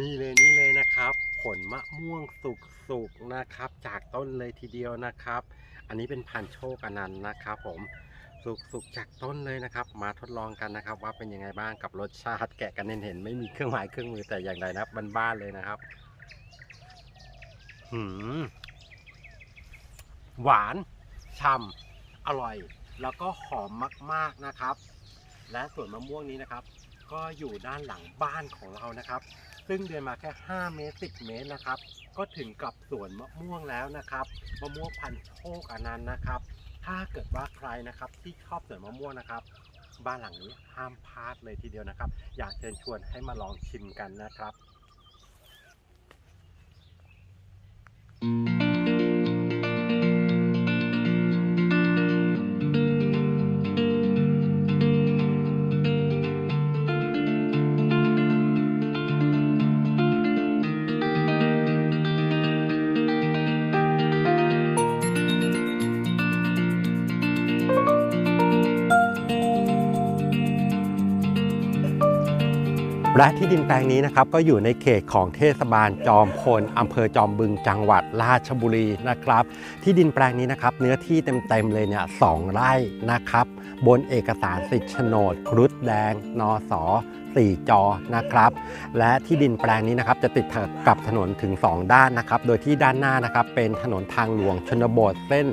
นี่เลยนี่เลยนะครับ ผลมะม่วงสุกๆนะครับ จากต้นเลยทีเดียวนะครับ อันนี้เป็นพันโชคอนันต์นะครับ ผมสุกๆจากต้นเลยนะครับ มาทดลองกันนะครับ ว่าเป็นยังไงบ้างกับรสชาติแกะกันเห็นๆไม่มีเครื่องหมายเครื่องมือแต่อย่างใดนะบบ้านๆเลยนะครับหืมหวานฉ่ำอร่อย แล้วก็หอมมากๆนะครับ และส่วนมะม่วงนี้นะครับ ก็อยู่ด้านหลังบ้านของเรานะครับ ซึ่งเดินมาแค่ 5 เมตร 10 เมตรนะครับ ก็ถึงกับสวนมะม่วงแล้วนะครับ มะม่วงพันโชคอนันต์นะครับ ถ้าเกิดว่าใครนะครับที่ชอบสวนมะม่วงนะครับ บ้านหลังนี้ห้ามพลาดเลยทีเดียวนะครับ อยากเชิญชวนให้มาลองชิมกันนะครับ และที่ดินแปลงนี้นะครับก็อยู่ในเขตของเทศบาลจอมพลอำเภอจอมบึงจังหวัดราชบุรีนะครับ ที่ดินแปลงนี้นะครับเนื้อที่เต็มๆเลยเนี่ยสองไร่นะครับ บนเอกสารสิทธิ์โฉนด ครุฑแดง นส4จอนะครับ และที่ดินแปลงนี้นะครับจะติดกับถนนถึง 2 ด้านนะครับ โดยที่ด้านหน้านะครับเป็นถนนทางหลวงชนบทเส้น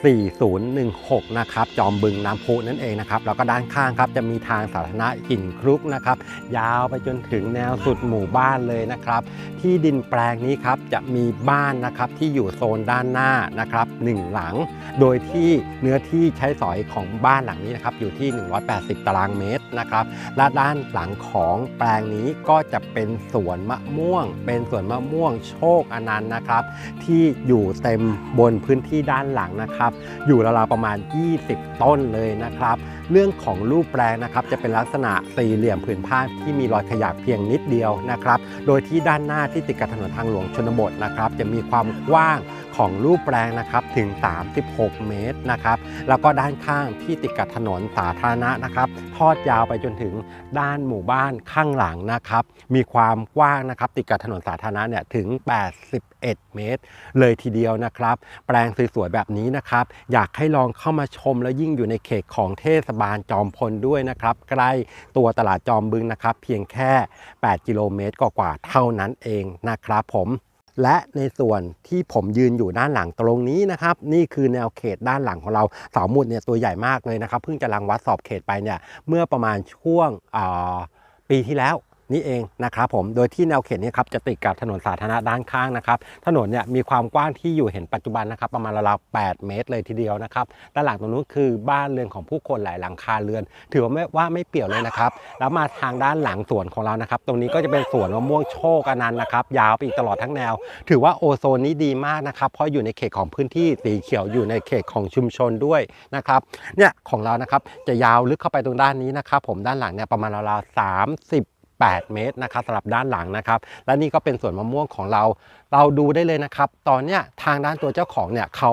4016 นะครับ จอมบึงน้ำพุนั่นเองนะครับ แล้วก็ด้านข้างครับจะมีทางสาธารณะหินคลุกนะครับ ยาวไปจนถึงแนวสุดหมู่บ้านเลยนะครับ ที่ดินแปลงนี้ครับจะมีบ้านนะครับที่อยู่โซนด้านหน้านะครับหนึ่งหลัง โดยที่เนื้อที่ใช้สอยของบ้านหลังนี้นะครับอยู่ที่ 180 ตารางเมตรนะครับ และด้านหลังของแปลงนี้ก็จะเป็นสวนมะม่วง เป็นสวนมะม่วงโชคอนันต์นะครับ ที่อยู่เต็มบนพื้นที่ด้านหลังนะครับอยู่ราวๆประมาณ 20 ต้นเลยนะครับ เรื่องของรูปแปลงนะครับจะเป็นลักษณะสี่เหลี่ยมผืนผ้าที่มีรอยขยับเพียงนิดเดียวนะครับ โดยที่ด้านหน้าที่ติดกับถนนทางหลวงชนบทนะครับ จะมีความกว้างของรูปแปลงนะครับถึง 36 เมตรนะครับ แล้วก็ด้านข้างที่ติดกับถนนสาธารณะนะครับ ทอดยาวไปจนถึงด้านหมู่บ้านข้างหลังนะครับ มีความกว้างนะครับติดกับถนนสาธารณะเนี่ยถึง 81 เมตร เลยทีเดียวนะครับ แปลงสวยๆแบบนี้นะครับ อยากให้ลองเข้ามาชมแล้วยิ่งอยู่ในเขตของเทศบาลจอมพลด้วยนะครับ ใกล้ตัวตลาดจอมบึงนะครับ เพียงแค่ 8 กิโลเมตรกว่าๆเท่านั้นเองนะครับผมและในส่วนที่ผมยืนอยู่ด้านหลังตรงนี้นะครับ นี่คือแนวเขตด้านหลังของเราเสาหมุดเนี่ยตัวใหญ่มากเลยนะครับเพิ่งจะรังวัดสอบเขตไปเนี่ยเมื่อประมาณช่วงปีที่แล้ว นี่เองนะครับผมโดยที่แนวเขตนี้ครับจะติดกับถนนสาธารณะด้านข้างนะครับถนนเนี่ยมีความกว้างที่อยู่เห็นปัจจุบันนะครับประมาณราวๆ8เมตรเลยทีเดียวนะครับด้านหลังตรงนู้นคือบ้านเรือนของผู้คนหลายหลังคาเรือน ถือว่าไม่ว่าไม่เปี่ยวเลยนะครับแล้วมาทางด้านหลังสวนของเรานะครับ ตรงนี้ก็จะเป็นสวนมะม่วงโชคอนันต์นะครับยาวไปอีกตลอดทั้งแนว ถือว่าโอโซนนี้ดีมากนะครับเพราะอยู่ในเขตของพื้นที่สีเขียวอยู่ในเขตของชุมชนด้วยนะครับเนี่ยของเรานะครับจะยาวลึกเข้าไปตรงด้านนี้นะครับผมด้านหลังเนี่ยประมาณราวๆ 8 เมตรนะครับสำหรับด้านหลังนะครับ และนี่ก็เป็นสวนมะม่วงของเรา เราดูได้เลยนะครับ ตอนเนี้ยทางด้านตัวเจ้าของเนี่ยเขา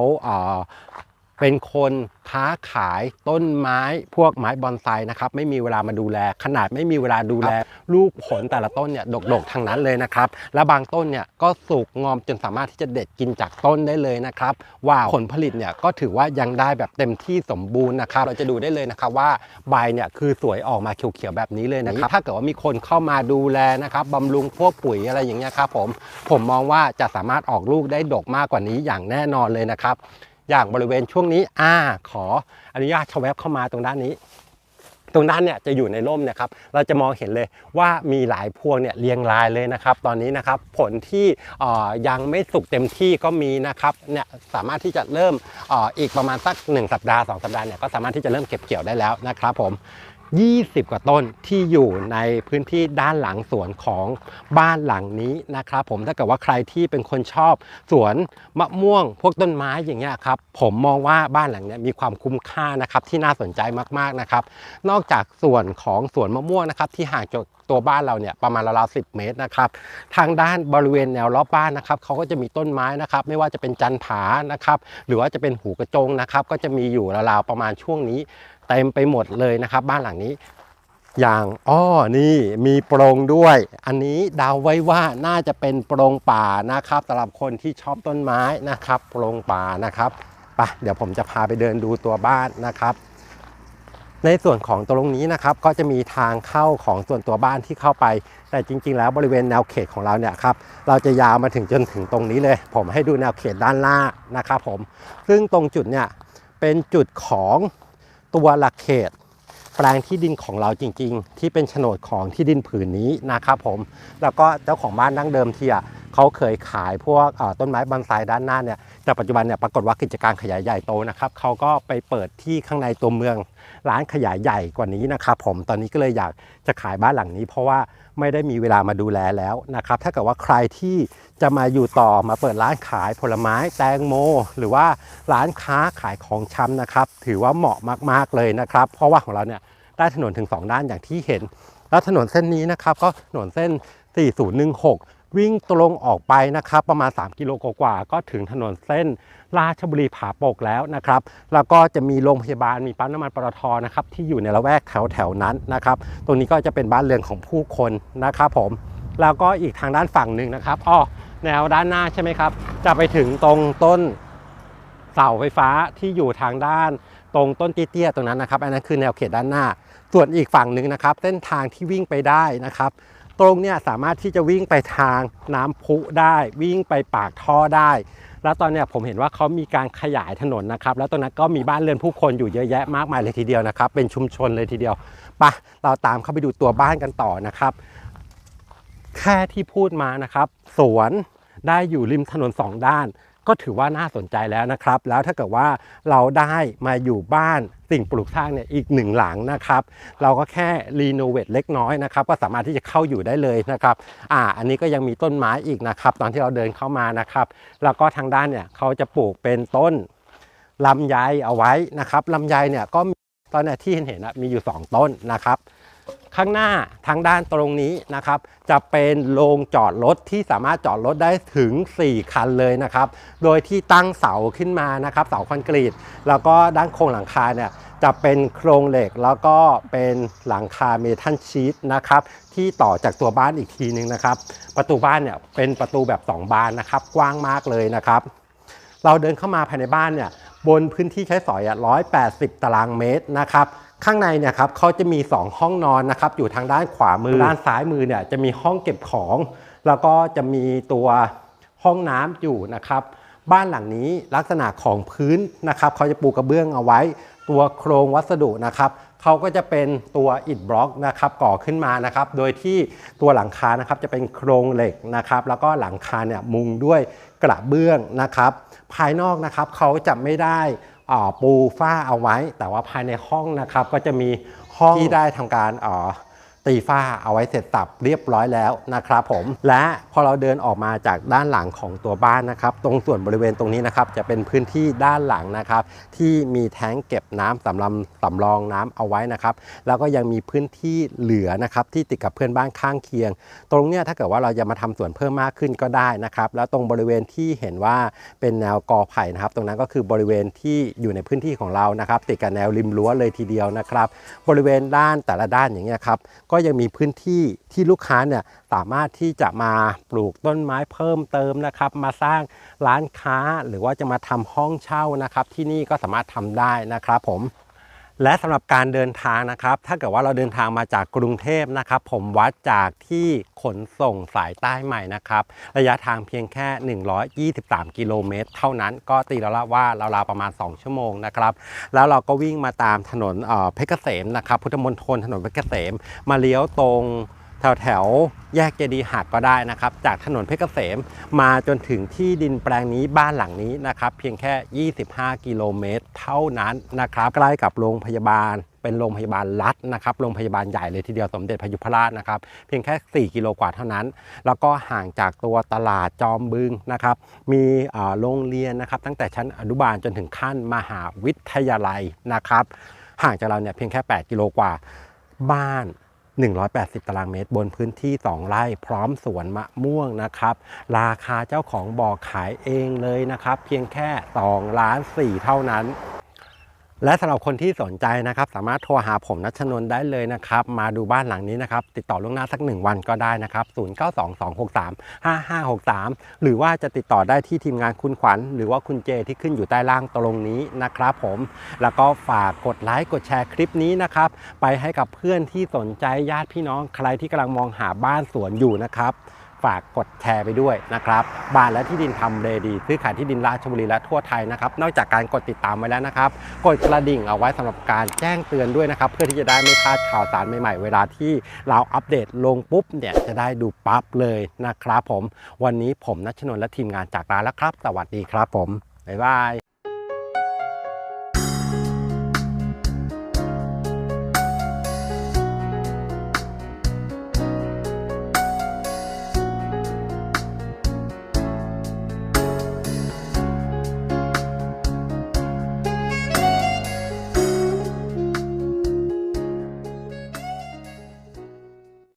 เอ่อเป็นคนค้าขายต้นไม้พวกไม้บอนไซนะครับไม่มีเวลามาดูแล ขนาดไม่มีเวลาดูแล ลูกผลแต่ละต้นเนี่ยดกๆทางนั้นเลยนะครับและบางต้นเนี่ยก็สุกงอมจนสามารถที่จะเด็ดกินจากต้นได้เลยนะครับว่าผลผลิตเนี่ยก็ถือว่ายังได้แบบเต็มที่สมบูรณ์นะครับเราจะดูได้เลยนะครับว่าใบเนี่ยคือสวยออกมาเขียวๆแบบนี้เลยนะครับถ้าเกิดว่ามีคนเข้ามาดูแลนะครับบำรุงพวกปุ๋ยอะไรอย่างเงี้ยครับผมผมมองว่าจะสามารถออกลูกได้ดกมากกว่านี้อย่างแน่นอนเลยนะครับ อย่างบริเวณช่วงนี้อ่าขออนุญาตชแวบเข้ามาตรงด้านนี้ ตรงด้านเนี่ยจะอยู่ในร่มนะครับ เราจะมองเห็นเลยว่ามีหลายพวงเนี่ยเรียงรายเลยนะครับ ตอนนี้นะครับผลที่ยังไม่สุกเต็มที่ก็มีนะครับเนี่ยสามารถที่จะเริ่มอ่ออีกประมาณสัก 1 สัปดาห์ 2 สัปดาห์เนี่ยก็สามารถที่จะเริ่มเก็บเกี่ยวได้แล้วนะครับผม 20 กว่าต้นที่อยู่ในพื้นที่ด้านหลังสวนของบ้านหลังนี้นะครับ ผมถ้าเกิดว่าใครที่เป็นคนชอบสวนมะม่วง พวกต้นไม้อย่างเงี้ยครับผมมองว่าบ้านหลังนี้มีความคุ้มค่านะครับที่น่าสนใจมากๆนะครับ นอกจากส่วนของสวนมะม่วงนะครับที่ห่างจากตัวบ้านเราเนี่ยประมาณราวๆ10เมตรนะครับทางด้านบริเวณแนวรอบบ้านนะครับเขาก็จะมีต้นไม้นะครับ ไม่ว่าจะเป็นจันผานะครับ หรือว่าจะเป็นหูกระจงนะครับ ก็จะมีอยู่ราวๆประมาณช่วงนี้ เต็มไปหมดเลยนะครับ บ้านหลังนี้ อย่างอ้อนี่มีโปรงด้วย อันนี้เดาวไว้ว่าน่าจะเป็นโปรงป่านะครับสำหรับคนที่ชอบต้นไม้นะครับโปรงป่านะครับไปเดี๋ยวผมจะพาไปเดินดูตัวบ้านนะครับ ในส่วนของตรงนี้นะครับ ก็จะมีทางเข้าของส่วนตัวบ้านที่เข้าไป แต่จริง ๆ แล้วบริเวณแนวเขตของเราเนี่ยครับเราจะยาวมาถึงจนถึงตรงนี้เลย ผมให้ดูแนวเขตด้านล่างนะครับผมซึ่งตรงจุดเนี่ยเป็นจุดของ ตัวหลักเขต แปลงที่ดินของเราจริง ๆ ที่เป็นโฉนดของที่ดินผืนนี้นะครับผม แล้วก็เจ้าของบ้านดั้งเดิมที่อะ เขาเคยขายพวกต้นไม้บอนไซด้านหน้าเนี่ยแต่ปัจจุบันเนี่ยปรากฏว่ากิจการขยายใหญ่โตนะครับเขาก็ไปเปิดที่ข้างในตัวเมืองร้านขยายใหญ่กว่านี้นะครับผมตอนนี้ก็เลยอยากจะขายบ้านหลังนี้ เพราะว่าไม่ได้มีเวลามาดูแลแล้วนะครับถ้าเกิดว่าใครที่จะมาอยู่ต่อมาเปิดร้านขายผลไม้แตงโม หรือว่าร้านค้าขายของชำนะครับ ถือว่าเหมาะมาก ๆ เลยนะครับ เพราะว่าของเราเนี่ยได้ถนนถึง 2 ด้านอย่างที่เห็น แล้วถนนเส้นนี้นะครับก็ถนนเส้น 4016 วิ่งตรงออกไปนะครับ ประมาณ 3 กิโลกว่าก็ถึงถนนเส้น ราชบุรีผาปกแล้วนะครับ แล้วก็จะมีโรงพยาบาลมีปั๊มน้ำมันปตทนะครับที่อยู่ในละแวกแถวแถวนั้นนะครับ ตรงนี้ก็จะเป็นบ้านเรือนของผู้คนนะครับผมแล้วก็อีกทางด้านฝั่งหนึ่งนะครับอ้อแนวด้านหน้าใช่ไหมครับ จะไปถึงตรงต้นเสาไฟฟ้าที่อยู่ทางด้านตรงต้นเตี้ยๆตรงนั้นนะครับ อันนั้นคือแนวเขตด้านหน้า ส่วนอีกฝั่งหนึ่งนะครับ เส้นทางที่วิ่งไปได้นะครับ ตรงเนี่ยสามารถที่จะวิ่งไปทางน้ำพุได้วิ่งไปปากท่อได้ แล้วตอนเนี้ยผมเห็นว่าเขามีการขยายถนนนะครับ แล้วตรงนั้นก็มีบ้านเรือนผู้คนอยู่เยอะแยะมากมายเลยทีเดียวนะครับ เป็นชุมชนเลยทีเดียวไปะเราตามเข้าไปดูตัวบ้านกันต่อนะครับ แค่ที่พูดมานะครับ สวนได้อยู่ริมถนนสองด้าน ก็ถือว่าน่าสนใจแล้วนะครับ แล้วถ้าเกิดว่าเราได้มาอยู่บ้านสิ่งปลูกสร้างเนี่ยอีกหนึ่งหลังนะครับ เราก็แค่รีโนเวทเล็กน้อยนะครับ ก็สามารถที่จะเข้าอยู่ได้เลยนะครับ อ่า อันนี้ก็ยังมีต้นไม้อีกนะครับ ตอนที่เราเดินเข้ามานะครับ แล้วก็ทางด้านเนี่ยเขาจะปลูกเป็นต้นลำไยเอาไว้นะครับลำไยเนี่ยก็ตอนนี้ที่เห็นเห็นๆอะมีอยู่ 2 ต้นนะครับ ข้างหน้าทางด้านตรงนี้นะครับ จะเป็นโรงจอดรถที่สามารถจอดรถได้ถึง 4 คันเลยนะครับ โดยที่ตั้งเสาขึ้นมานะครับ เสาคอนกรีต แล้วก็ด้านโครงหลังคาเนี่ยจะเป็นโครงเหล็กแล้วก็เป็นหลังคาเมทัลชีตนะครับ ที่ต่อจากตัวบ้านอีกทีนึงนะครับ ประตูบ้านเนี่ยเป็นประตูแบบ 2 บานนะครับ กว้างมากเลยนะครับ เราเดินเข้ามาภายในบ้านเนี่ยบนพื้นที่ใช้สอยอะ180ตารางเมตรนะครับ ข้างในเนี่ยครับเขาจะมี 2 ห้องนอนนะครับอยู่ทางด้านขวามือด้านซ้ายมือเนี่ยจะมีห้องเก็บของ แล้วก็จะมีตัวห้องน้ำอยู่นะครับ บ้านหลังนี้ลักษณะของพื้นนะครับเขาจะปูกระเบื้องเอาไว้ ตัวโครงวัสดุนะครับเขาก็จะเป็นตัวอิฐบล็อกนะครับก่อขึ้นมานะครับ โดยที่ตัวหลังคานะครับจะเป็นโครงเหล็กนะครับ แล้วก็หลังคาเนี่ยมุงด้วยกระเบื้องนะครับ ภายนอกนะครับเขาจะไม่ได้อ่า ปูฝ้าเอาไว้ แต่ว่าภายในห้องนะครับก็จะมีห้องที่ได้ทำการอ่า ตีฝ้าเอาไว้เสร็จสับเรียบร้อยแล้วนะครับผม และพอเราเดินออกมาจากด้านหลังของตัวบ้านนะครับ ตรงส่วนบริเวณตรงนี้นะครับจะเป็นพื้นที่ด้านหลังนะครับ ที่มีแท้งเก็บน้ำสำรองสำรองน้ำเอาไว้นะครับ แล้วก็ยังมีพื้นที่เหลือนะครับที่ติดกับเพื่อนบ้านข้างเคียง ตรงเนี้ยถ้าเกิดว่าเราจะมาทำสวนเพิ่มมากขึ้นก็ได้นะครับ แล้วตรงบริเวณที่เห็นว่าเป็นแนวกอไผ่นะครับ ตรงนั้นก็คือบริเวณที่อยู่ในพื้นที่ของเรานะครับ ติดกับแนวริมรั้วเลยทีเดียวนะครับ บริเวณด้านแต่ละด้านอย่างเงี้ยครับก็็ยังมีพื้นที่ที่ลูกค้าเนี่ยสามารถที่จะมาปลูกต้นไม้เพิ่มเติมนะครับ มาสร้างร้านค้าหรือว่าจะมาทำห้องเช่านะครับ ที่นี่ก็สามารถทำได้นะครับผม และสำหรับการเดินทางนะครับ ถ้าเกิดว่าเราเดินทางมาจากกรุงเทพนะครับ ผมวัดจากที่ขนส่งสายใต้ใหม่นะครับ ระยะทางเพียงแค่ 123 กิโลเมตร เท่านั้นก็ตีแล้วละว่าเราๆประมาณ 2 ชั่วโมงนะครับ แล้วเราก็วิ่งมาตามถนนเเพชรเกษมนะครับ พุทธมณฑลถนนเพชรเกษม มาเลี้ยวตรง แถวแถวแยกเจดีหักก็ได้นะครับ จากถนนเพชรเกษมมาจนถึงที่ดินแปลงนี้บ้านหลังนี้นะครับ เพียงแค่ 25 กิโลเมตร เท่านั้นนะครับใกล้กับโรงพยาบาลเป็นโรงพยาบาลรัฐนะครับโรงพยาบาลใหญ่เลยทีเดียวสมเด็จพยุพราชนะครับเพียงแค่ 4 กิโลกว่าเท่านั้น แล้วก็ห่างจากตัวตลาดจอมบึงนะครับ มีโรงเรียนนะครับ ตั้งแต่ชั้นอนุบาลจนถึงขั้นมหาวิทยาลัยนะครับ ห่างจากเราเนี่ยเพียงแค่ 8 กิโลกว่าบ้าน 180 ตารางเมตร บนพื้นที่ 2 ไร่พร้อมสวนมะม่วงนะครับ ราคาเจ้าของบอกขายเองเลยนะครับ เพียงแค่2ล้าน4เท่านั้น และสำหรับคนที่สนใจนะครับ สามารถโทรหาผมนัชนนท์ได้เลยนะครับ มาดูบ้านหลังนี้นะครับ ติดต่อล่วงหน้าสักหนึ่งวันก็ได้นะครับ 0922635563 หรือว่าจะติดต่อได้ที่ทีมงานคุณขวัญ หรือว่าคุณเจที่ขึ้นอยู่ใต้ล่างตรงนี้นะครับผม แล้วก็ฝากกดไลค์กดแชร์คลิปนี้นะครับ ไปให้กับเพื่อนที่สนใจญาติพี่น้องใครที่กำลังมองหาบ้านสวนอยู่นะครับ ฝากกดแชร์ไปด้วยนะครับบ้านและที่ดินทำเลดี ซื้อขายที่ดินราชบุรีและทั่วไทยนะครับ นอกจากการกดติดตามไว้แล้วนะครับ กดกระดิ่งเอาไว้สำหรับการแจ้งเตือนด้วยนะครับ เพื่อที่จะได้ไม่พลาดข่าวสารใหม่ๆ เวลาที่เราอัปเดตลงปุ๊บเนี่ยจะได้ดูปั๊บเลยนะครับผม วันนี้ผมนัชนนท์และทีมงานจากร้านแล้วครับ สวัสดีครับผมบ๊ายบาย